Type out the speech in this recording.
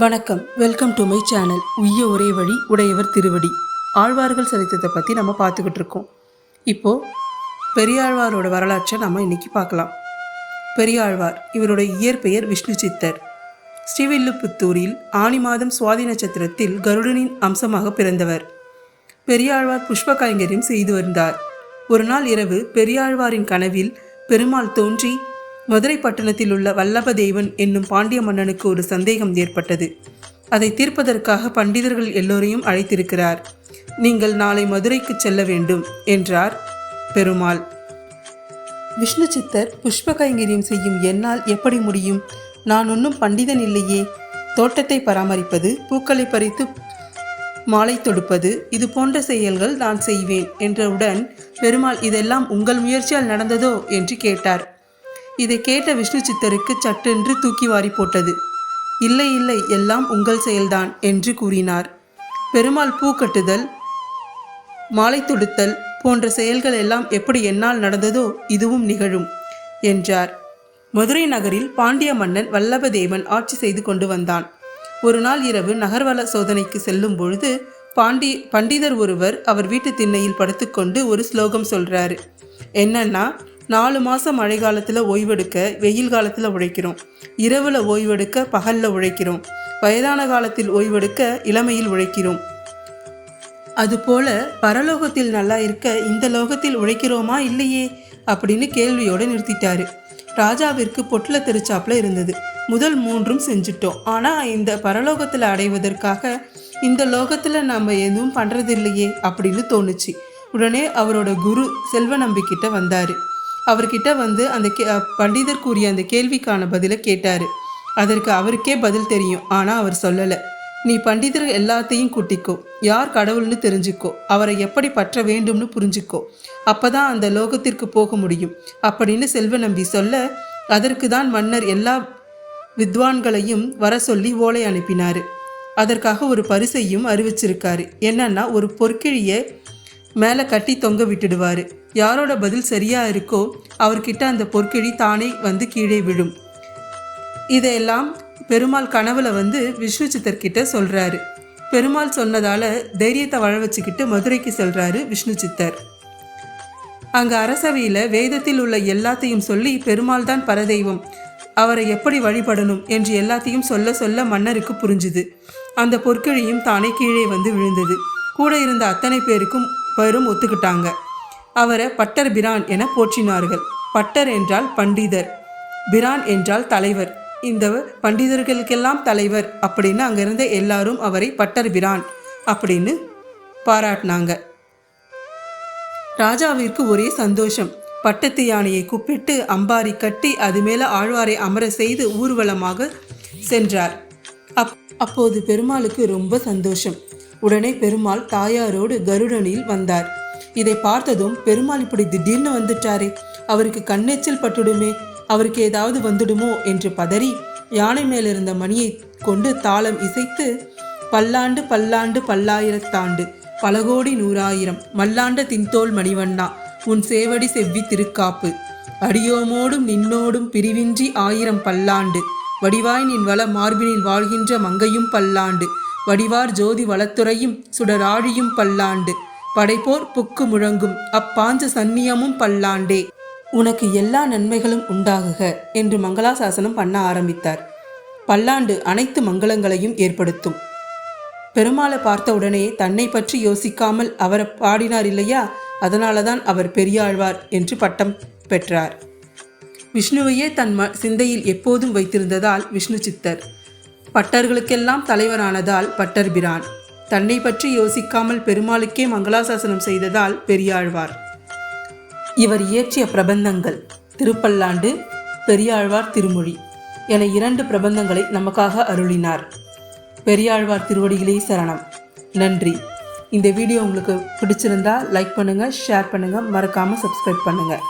வணக்கம். Welcome to my channel உய்ய ஒரே வழி உடையவர் திருவடி. ஆழ்வார்கள் சரித்திரத்தை பற்றி நம்ம பார்த்துக்கிட்டு இருக்கோம். இப்போது பெரியாழ்வாரோட வரலாற்றை நம்ம இன்றைக்கி பார்க்கலாம். பெரியாழ்வார் இவரோட இயற்பெயர் விஷ்ணு சித்தர். ஸ்ரீவில்லுபுத்தூரில் ஆனி மாதம் சுவாதி நட்சத்திரத்தில் கருடனின் அம்சமாக பிறந்தவர். பெரியாழ்வார் புஷ்ப கைங்கரியம் செய்து வந்தார். ஒரு நாள் இரவு பெரியாழ்வாரின் கனவில் பெருமாள் தோன்றி மதுரை பட்டணத்தில் உள்ள வல்லபதேவன் என்னும் பாண்டிய மன்னனுக்கு ஒரு சந்தேகம் ஏற்பட்டது. அதை தீர்ப்பதற்காக பண்டிதர்கள் எல்லோரையும் அழைத்திருக்கிறார். நீங்கள் நாளை மதுரைக்கு செல்ல வேண்டும் என்றார் பெருமாள். விஷ்ணு சித்தர் புஷ்ப கைங்கரியம் செய்யும் என்னால் எப்படி முடியும்? நான் ஒன்றும் பண்டிதன் இல்லையே. தோட்டத்தை பராமரிப்பது பூக்களை பறித்து மாலை தொடுப்பது இது போன்ற செயல்கள் நான் செய்வேன் என்றவுடன் பெருமாள் இதெல்லாம் உங்கள் முயற்சியால் நடந்ததோ? என்று கேட்டார். இதை கேட்ட விஷ்ணு சித்தருக்கு சட்டென்று தூக்கி வாரி போட்டது. இல்லை இல்லை எல்லாம் உங்கள் செயல்தான் என்று கூறினார். பெருமாள் பூ கட்டுதல் மாலை தொடுத்தல் போன்ற செயல்கள் எல்லாம் எப்படி என்னால் நடந்ததோ இதுவும் நிகழும் என்றார். மதுரை நகரில் பாண்டிய மன்னன் வல்லபதேவன் ஆட்சி செய்து கொண்டு வந்தான். ஒரு நாள் இரவு நகர்வல சோதனைக்கு செல்லும் பொழுது பாண்டி பண்டிதர் ஒருவர் அவர் வீட்டு திண்ணையில் படுத்துக்கொண்டு ஒரு ஸ்லோகம் சொல்றாரு. என்னன்னா நாலு மாதம் மழை காலத்தில் ஓய்வெடுக்க வெயில் காலத்தில் உழைக்கிறோம். இரவில் ஓய்வெடுக்க பகலில் உழைக்கிறோம். வயதான காலத்தில் ஓய்வெடுக்க இளமையில் உழைக்கிறோம். அதுபோல பரலோகத்தில் நல்லா இருக்க இந்த லோகத்தில் உழைக்கிறோமா இல்லையே? அப்படின்னு கேள்வியோடு நிறுத்திட்டாரு. ராஜாவிற்கு பொட்டில் திருச்சாப்பில் இருந்தது. முதல் மூன்றும் செஞ்சுட்டோம். ஆனால் இந்த பரலோகத்தில் அடைவதற்காக இந்த லோகத்தில் நம்ம எதுவும் பண்ணுறதில்லையே அப்படின்னு தோணுச்சு. உடனே அவரோட குரு செல்வ நம்பிக்கிட்ட வந்தார். அவர்கிட்ட வந்து அந்த கே பண்டிதர் கூறிய அந்த கேள்விக்கான பதிலை கேட்டார். அதற்கு அவருக்கே பதில் தெரியும். ஆனால் அவர் சொல்லலை. நீ பண்டிதர் எல்லாத்தையும் கூட்டிக்கோ. யார் கடவுள்னு தெரிஞ்சுக்கோ. அவரை எப்படி பற்ற வேண்டும்னு புரிஞ்சுக்கோ. அப்பதான் அந்த லோகத்திற்கு போக முடியும். அப்படின்னு செல்வ நம்பி சொல்ல அதற்கு தான் மன்னர் எல்லா வித்வான்களையும் வர சொல்லி ஓலை அனுப்பினார். அதற்காக ஒரு பரிசையும் அறிவிச்சிருக்காரு. என்னன்னா ஒரு பொற்கிழியை மேலே கட்டி தொங்க விட்டுடுவார். யாரோட பதில் சரியா இருக்கோ அவர்கிட்ட அந்த பொற்கிழி தானே வந்து கீழே விழும். இதையெல்லாம் பெருமாள் கனவுல வந்து விஷ்ணு சித்தர்கிட்ட சொல்றாரு. பெருமாள் சொன்னதால தைரியத்தை வள வச்சுக்கிட்டு மதுரைக்கு செல்றாரு விஷ்ணு சித்தர் அங்க அரசவையில் வேதத்தில் உள்ள எல்லாத்தையும் சொல்லி பெருமாள் தான் பரதெய்வம். அவரை எப்படி வழிபடணும் என்று எல்லாத்தையும் சொல்ல சொல்ல மன்னருக்கு புரிஞ்சுது. அந்த பொற்கிழியும் தானே கீழே வந்து விழுந்தது. கூட இருந்த அத்தனை பேருக்கும் பெரும் ஒத்துக்கிட்டாங்க. அவரை பட்டர் பிரான் என போற்றினார்கள். பட்டர் என்றால் பண்டிதர். பிரான் என்றால் தலைவர். இந்த பண்டிதர்களுக்கெல்லாம் தலைவர் அப்படின்னு அங்க இருந்த எல்லாரும் அவரை பட்டர் பிரான் அப்படின்னு பாராட்டினாங்க. ராஜாவிற்கு ஒரே சந்தோஷம். பட்டத்து யானையை கூப்பிட்டு அம்பாரி கட்டி அது மேல ஆழ்வாரை அமர செய்து ஊர்வலமாக சென்றார். அப் அப்போது பெருமாளுக்கு ரொம்ப சந்தோஷம். உடனே பெருமாள் தாயாரோடு கருடனில் வந்தார். இதை பார்த்ததும் பெருமாள் இப்படி திடீர்னு வந்துட்டாரே. அவருக்கு கண்ணெச்சல் பட்டுடுமே. அவருக்கு ஏதாவது வந்துடுமோ என்று பதறி யானை மேலிருந்த மணியை கொண்டு தாளம் இசைத்து பல்லாண்டு பல்லாண்டு பல்லாயிரத்தாண்டு பலகோடி நூறாயிரம் மல்லாண்ட தின்தோல் மணிவண்ணா உன் சேவடி செவ்வி திருக்காப்பு அடியோமோடும் நின்னோடும் பிரிவின்றி ஆயிரம் பல்லாண்டு வடிவாய் நின் வள மார்பினில் வாழ்கின்ற மங்கையும் பல்லாண்டு வடிவார் ஜோதி வளத்துறையும் சுடராழியும் பல்லாண்டு படைப்போர் புக்கு முழங்கும். அப்பாஞ்ச சந்நியமும் பல்லாண்டே. உனக்கு எல்லா நன்மைகளும் உண்டாகுக என்று மங்களாசாசனம் பண்ண ஆரம்பித்தார். பல்லாண்டு அனைத்து மங்களங்களையும் ஏற்படுத்தும். பெருமாளை பார்த்த உடனே தன்னை பற்றி யோசிக்காமல் அவரை பாடினார் இல்லையா? அதனால தான் அவர் பெரியாழ்வார் என்று பட்டம் பெற்றார். விஷ்ணுவையே தன் ம சிந்தையில் எப்போதும் வைத்திருந்ததால் விஷ்ணு சித்தர். பட்டர்களுக்கெல்லாம் தலைவரானதால் பட்டர் பிரான். தன்னை பற்றி யோசிக்காமல் பெருமாளுக்கே மங்களாசாசனம் செய்ததால் பெரியாழ்வார். இவர் இயற்றிய பிரபந்தங்கள் திருப்பல்லாண்டு பெரியாழ்வார் திருமொழி என இரண்டு பிரபந்தங்களை நமக்காக அருளினார். பெரியாழ்வார் திருவடிகளே சரணம். நன்றி. இந்த வீடியோ உங்களுக்கு பிடிச்சிருந்தா லைக் பண்ணுங்கள் ஷேர் பண்ணுங்கள் மறக்காமல் சப்ஸ்கிரைப் பண்ணுங்கள்